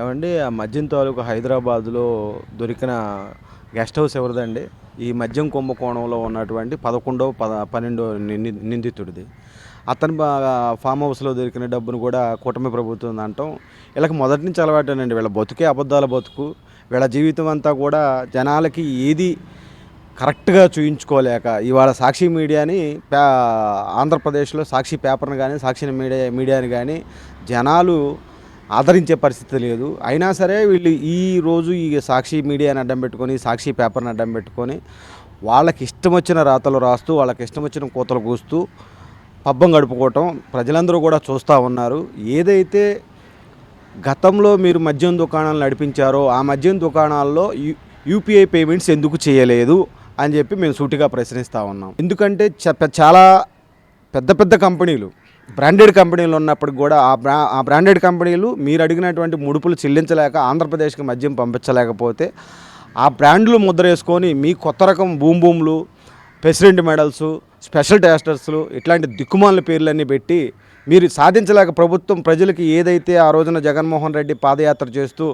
ఏమండి ఆ మద్యం తాలూకు హైదరాబాద్లో దొరికిన గెస్ట్ హౌస్ ఎవరిదండి? ఈ మద్యం కుంభకోణంలో ఉన్నటువంటి పదకొండో పద పన్నెండో నిందితుడిది. అతను ఫామ్ హౌస్లో దొరికిన డబ్బును కూడా కూటమి ప్రభుత్వం అంటాం. వీళ్ళకి మొదటి నుంచి అలవాటేనండి వీళ్ళ బతుకే అబద్ధాల బతుకు. వీళ్ళ జీవితం అంతా కూడా జనాలకి ఏది కరెక్ట్గా చూయించుకోలేక ఇవాళ సాక్షి మీడియాని పే ఆంధ్రప్రదేశ్లో సాక్షి పేపర్ని కానీ సాక్షి మీడియా మీడియాని కానీ జనాలు ఆదరించే పరిస్థితి లేదు. అయినా సరే వీళ్ళు ఈ రోజు ఈ సాక్షి మీడియాని అడ్డం పెట్టుకొని సాక్షి పేపర్ని అడ్డం పెట్టుకొని వాళ్ళకి ఇష్టం వచ్చిన రాతలు రాస్తూ వాళ్ళకి ఇష్టం వచ్చిన కూతలు కూస్తూ పబ్బం గడుపుకోవటం ప్రజలందరూ కూడా చూస్తూ ఉన్నారు. ఏదైతే గతంలో మీరు మద్యం దుకాణాలు నడిపించారో ఆ మద్యం దుకాణాల్లో యూ యూపీఐ పేమెంట్స్ ఎందుకు చేయలేదు అని చెప్పి మేము సూటిగా ప్రశ్నిస్తూ ఉన్నాం. ఎందుకంటే చ- చాలా పెద్ద పెద్ద కంపెనీలు బ్రాండెడ్ కంపెనీలు ఉన్నప్పటికి కూడా ఆ బ్రా ఆ బ్రాండెడ్ కంపెనీలు మీరు అడిగినటువంటి ముడుపులు చెల్లించలేక ఆంధ్రప్రదేశ్కి మద్యం పంపించలేకపోతే ఆ బ్రాండ్లు ముద్ర వేసుకొని మీ కొత్త రకం బూమ్ బూమ్లు ప్రెసిడెంట్ మెడల్స్ స్పెషల్ టేస్టర్స్లు ఇట్లాంటి దిక్కుమాల పేర్లన్నీ పెట్టి మీరు సాధించలేక ప్రభుత్వం ప్రజలకి ఏదైతే ఆ రోజున జగన్మోహన్ రెడ్డి పాదయాత్ర చేస్తూ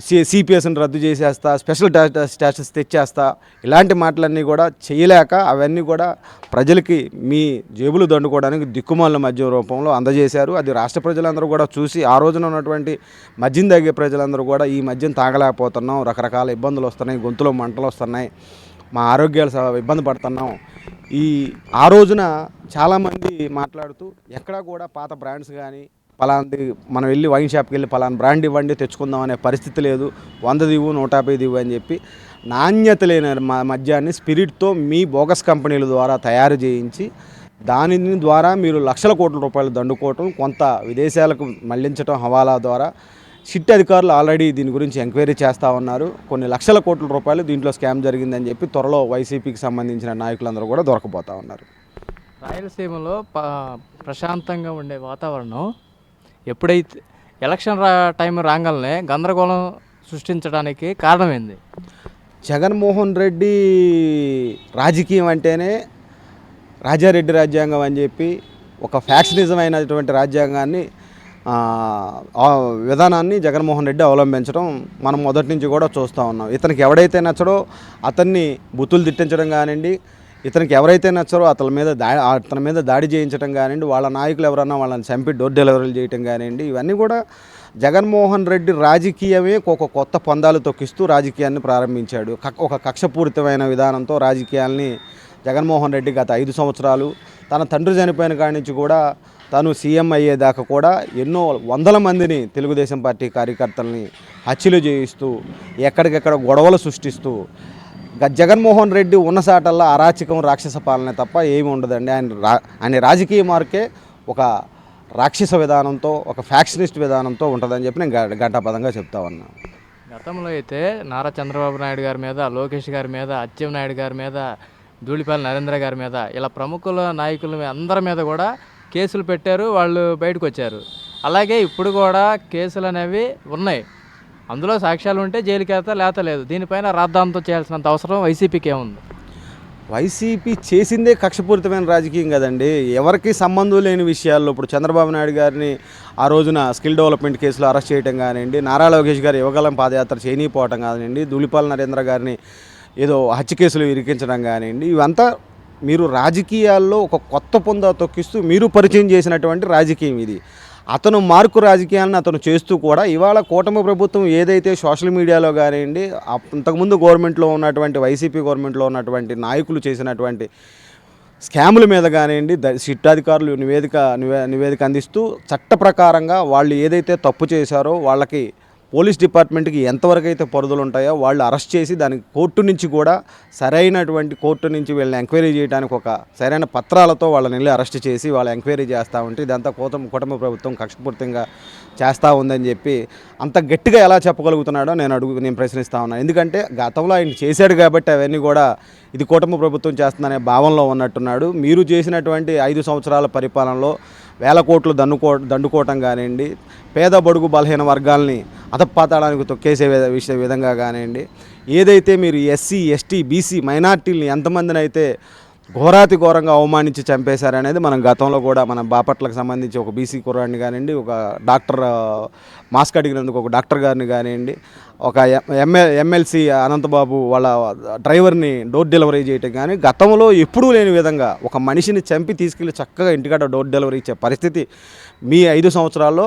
సి సిపిఎస్ని రద్దు చేసేస్తా స్పెషల్ స్టాటస్ తెచ్చేస్తా ఇలాంటి మాటలన్నీ కూడా చేయలేక అవన్నీ కూడా ప్రజలకి మీ జేబులు దండుకోవడానికి దిక్కుమాల మద్యం రూపంలో అందజేశారు. అది రాష్ట్ర ప్రజలందరూ కూడా చూసి ఆ రోజున ఉన్నటువంటి మద్యం తాగే ప్రజలందరూ కూడా ఈ మద్యం తాగలేకపోతున్నాం. రకరకాల ఇబ్బందులు వస్తున్నాయి గొంతులో మంటలు వస్తున్నాయి మా ఆరోగ్యాలు స- ఇబ్బంది పడుతున్నాం. ఈ ఆ రోజున చాలామంది మాట్లాడుతూ ఎక్కడా కూడా పాత బ్రాండ్స్ కానీ పలాంటి మనం వెళ్ళి వైన్ షాప్కి వెళ్ళి పలానా బ్రాండ్ ఇవ్వండి తెచ్చుకుందాం అనే పరిస్థితి లేదు. వంద దివ్వు నూట యాభై దివు అని చెప్పి నాణ్యత లేని మద్యాన్ని స్పిరిట్తో మీ బోగస్ కంపెనీల ద్వారా తయారు చేయించి దాని ద్వారా మీరు లక్షల కోట్ల రూపాయలు దండుకోవటం కొంత విదేశాలకు మళ్ళించడం హవాలా ద్వారా సిట్ అధికారులు ఆల్రెడీ దీని గురించి ఎంక్వైరీ చేస్తూ ఉన్నారు. కొన్ని లక్షల కోట్ల రూపాయలు దీంట్లో స్కామ్ జరిగిందని చెప్పి త్వరలో వైసీపీకి సంబంధించిన నాయకులందరూ కూడా దొరకపోతూ ఉన్నారు. రాయలసీమలో ప్రశాంతంగా ఉండే వాతావరణం ఎప్పుడైతే ఎలక్షన్ రా టైం రాగానే గందరగోళం సృష్టించడానికి కారణమైంది. జగన్మోహన్ రెడ్డి రాజకీయం అంటేనే రాజారెడ్డి రాజ్యాంగం అని చెప్పి ఒక ఫ్యాక్షనిజం అయినటువంటి రాజ్యాంగాన్ని విధానాన్ని జగన్మోహన్ రెడ్డి అవలంబించడం మనం మొదటి నుంచి కూడా చూస్తూ ఉన్నాం. ఇతనికి ఎవడైతే నచ్చడో అతన్ని బుతులు తిట్టించడం కానివ్వండి ఇతనికి ఎవరైతే నచ్చారో అతని మీద దా అతని మీద దాడి చేయించడం కానివ్వండి వాళ్ళ నాయకులు ఎవరన్నా వాళ్ళని చంపి డోర్ డెలివరీలు చేయటం కానివ్వండి ఇవన్నీ కూడా జగన్మోహన్ రెడ్డి రాజకీయమే ఒక కొత్త పందాలు తొక్కిస్తూ రాజకీయాన్ని ప్రారంభించాడు. ఒక కక్షపూరితమైన విధానంతో రాజకీయాల్ని జగన్మోహన్ రెడ్డి గత ఐదు సంవత్సరాలు తన తండ్రి చనిపోయిన కాడి నుంచి కూడా తను సీఎం అయ్యేదాకా కూడా ఎన్నో వందల మందిని తెలుగుదేశం పార్టీ కార్యకర్తల్ని హత్యలు చేయిస్తూ ఎక్కడికెక్కడ గొడవలు సృష్టిస్తూ జగన్మోహన్ రెడ్డి ఉన్నసాటల్లా అరాచకం రాక్షస పాలనే తప్ప ఏమి ఉండదండి. ఆయన రా ఆయన రాజకీయ మార్కే ఒక రాక్షస విధానంతో ఒక ఫ్యాక్షనిస్ట్ విధానంతో ఉంటుందని చెప్పి నేను గంటాపదంగా చెప్తా ఉన్నాను గతంలో అయితే నారా చంద్రబాబు నాయుడు గారి మీద లోకేష్ గారి మీద అచ్చెం నాయుడు గారి మీద ధూళిపాలి నరేంద్ర గారి మీద ఇలా ప్రముఖుల నాయకుల మీద అందరి మీద కూడా కేసులు పెట్టారు వాళ్ళు బయటకు వచ్చారు. అలాగే ఇప్పుడు కూడా కేసులు అనేవి ఉన్నాయి. అందులో సాక్ష్యాలు ఉంటే జైలుకి వెళ్తా లేత లేదు. దీనిపైన రాద్ధాంతం చేయాల్సినంత అవసరం వైసీపీకి ఏముంది వైసీపీ చేసిందే కక్షపూరితమైన రాజకీయం కదండి. ఎవరికి సంబంధం లేని విషయాల్లో ఇప్పుడు చంద్రబాబు నాయుడు గారిని ఆ రోజున స్కిల్ డెవలప్మెంట్ కేసులో అరెస్ట్ చేయడం కానివ్వండి నారా లోకేష్ గారు యువగలం పాదయాత్ర చేయనీపోవటం కానివ్వండి దులిపాల నరేంద్ర గారిని ఏదో హత్య కేసులు ఇరికించడం కానివ్వండి ఇవంతా మీరు రాజకీయాల్లో ఒక కొత్త పొంద తొక్కిస్తూ మీరు పరిచయం చేసినటువంటి రాజకీయం ఇది. అతను మార్కు రాజకీయాలను అతను చేస్తూ కూడా ఇవాళ కూటమి ప్రభుత్వం ఏదైతే సోషల్ మీడియాలో కానివ్వండి అంతకుముందు గవర్నమెంట్లో ఉన్నటువంటి వైసీపీ గవర్నమెంట్లో ఉన్నటువంటి నాయకులు చేసినటువంటి స్కాముల మీద కానివ్వండి ద సిట్ అధికారులు నివేదిక నివే నివేదిక అందిస్తూ చట్ట ప్రకారంగా వాళ్ళు ఏదైతే తప్పు చేశారో వాళ్ళకి పోలీస్ డిపార్ట్మెంట్కి ఎంతవరకు అయితే పరిధులు ఉంటాయో వాళ్ళు అరెస్ట్ చేసి దానికి కోర్టు నుంచి కూడా సరైనటువంటి కోర్టు నుంచి వీళ్ళని ఎంక్వైరీ చేయడానికి ఒక సరైన పత్రాలతో వాళ్ళని వెళ్ళి అరెస్ట్ చేసి వాళ్ళు ఎంక్వైరీ చేస్తూ ఉంటే ఇదంతా కూటమి కుటుంబ ప్రభుత్వం కక్షపూర్తంగా చేస్తూ ఉందని చెప్పి అంత గట్టిగా ఎలా చెప్పగలుగుతున్నాడో నేను అడుగు నేను ప్రశ్నిస్తా ఉన్నాను ఎందుకంటే గతంలో ఆయన చేశాడు కాబట్టి అవన్నీ కూడా ఇది కూటమి ప్రభుత్వం చేస్తుందనే భావనలో ఉన్నట్టున్నాడు. మీరు చేసినటువంటి ఐదు సంవత్సరాల పరిపాలనలో వేల కోట్లు దండుకో దండుకోవటం కానివ్వండి పేద బడుగు బలహీన వర్గాల్ని అధపాతాడానికి తొక్కేసే విషయ విధంగా కానివ్వండి. ఏదైతే మీరు ఎస్సీ ఎస్టీ బీసీ మైనార్టీలని ఎంతమందిని అయితే ఘోరాతి ఘోరంగా అవమానించి చంపేశారనేది మనం గతంలో కూడా మన బాపట్లకు సంబంధించి ఒక బీసీ కుర్రాడిని కానివ్వండి ఒక డాక్టర్ మాస్క్ అడిగినందుకు ఒక డాక్టర్ గారిని కానివ్వండి ఒక ఎంఎల్ ఎమ్మెల్సీ అనంతబాబు వాళ్ళ డ్రైవర్ని డోర్ డెలివరీ చేయటం కానీ గతంలో ఎప్పుడూ లేని విధంగా ఒక మనిషిని చంపి తీసుకెళ్ళి చక్కగా ఇంటికాడ డోర్ డెలివరీ ఇచ్చే పరిస్థితి మీ ఐదు సంవత్సరాల్లో